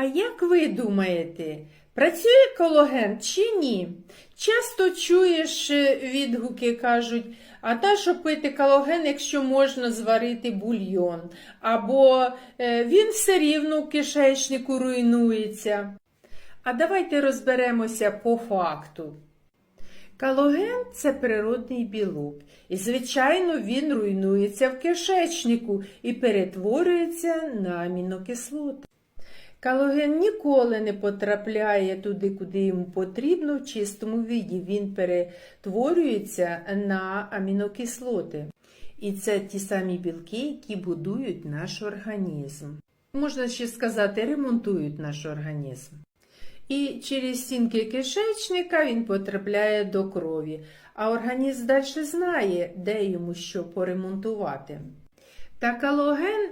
А як ви думаєте, працює кологен чи ні? Часто чуєш е, відгуки, кажуть, а та що пити калоген, якщо можна зварити бульйон, або е, він все рівно в кишечнику руйнується. А давайте розберемося по факту. Калоген це природний білок, і, звичайно, він руйнується в кишечнику і перетворюється на амінокислоти. Калоген ніколи не потрапляє туди, куди йому потрібно, в чистому віді. Він перетворюється на амінокислоти. І це ті самі білки, які будують наш організм. Можна ще сказати, ремонтують наш організм. І через стінки кишечника він потрапляє до крові, а організм далі знає, де йому що поремонтувати. Та калоген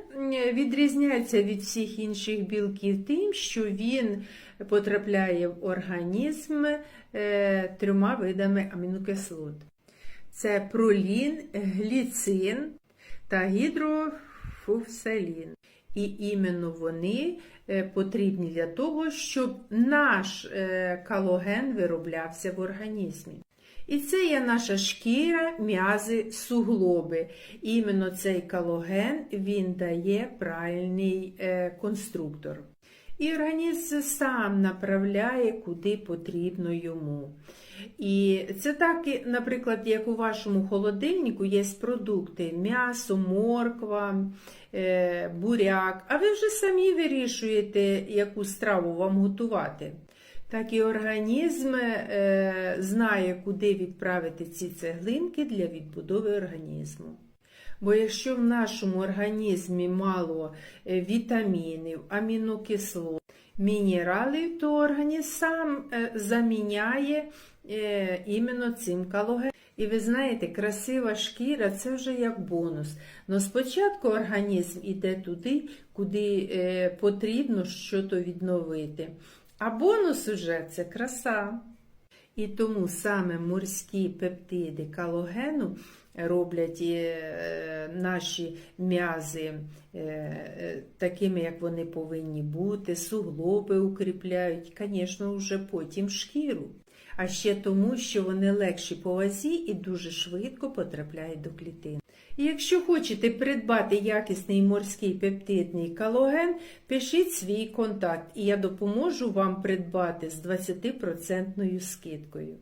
відрізняється від всіх інших білків тим, що він потрапляє в організм е, трьома видами амінокислот. Це пролін, гліцин та гідрофуфселін. І іменно вони е, потрібні для того, щоб наш е, калоген вироблявся в організмі. І це є наша шкіра, м'язи, суглоби. Іменно цей калоген він дає правильний е, конструктор. І організм сам направляє, куди потрібно йому. І це так, наприклад, як у вашому холодильнику є продукти: м'ясо, морква, е, буряк, а ви вже самі вирішуєте, яку страву вам готувати. Так і організм е, знає, куди відправити ці цеглинки для відбудови організму. Бо якщо в нашому організмі мало е, вітамінів, амінокислот, мінералів, то організм сам е, заміняє е, іменно цим калогеном. І ви знаєте, красива шкіра це вже як бонус. Но спочатку організм іде туди, куди потрібно щось відновити. А бонус уже це краса. І тому саме морські пептиди калогену роблять е, наші м'язи е, е, такими, як вони повинні бути, суглоби укріпляють, звісно, вже потім шкіру. А ще тому, що вони легші по вазі і дуже швидко потрапляють до клітин. І якщо хочете придбати якісний морський пептидний калоген, пишіть свій контакт, і я допоможу вам придбати з 20% скидкою.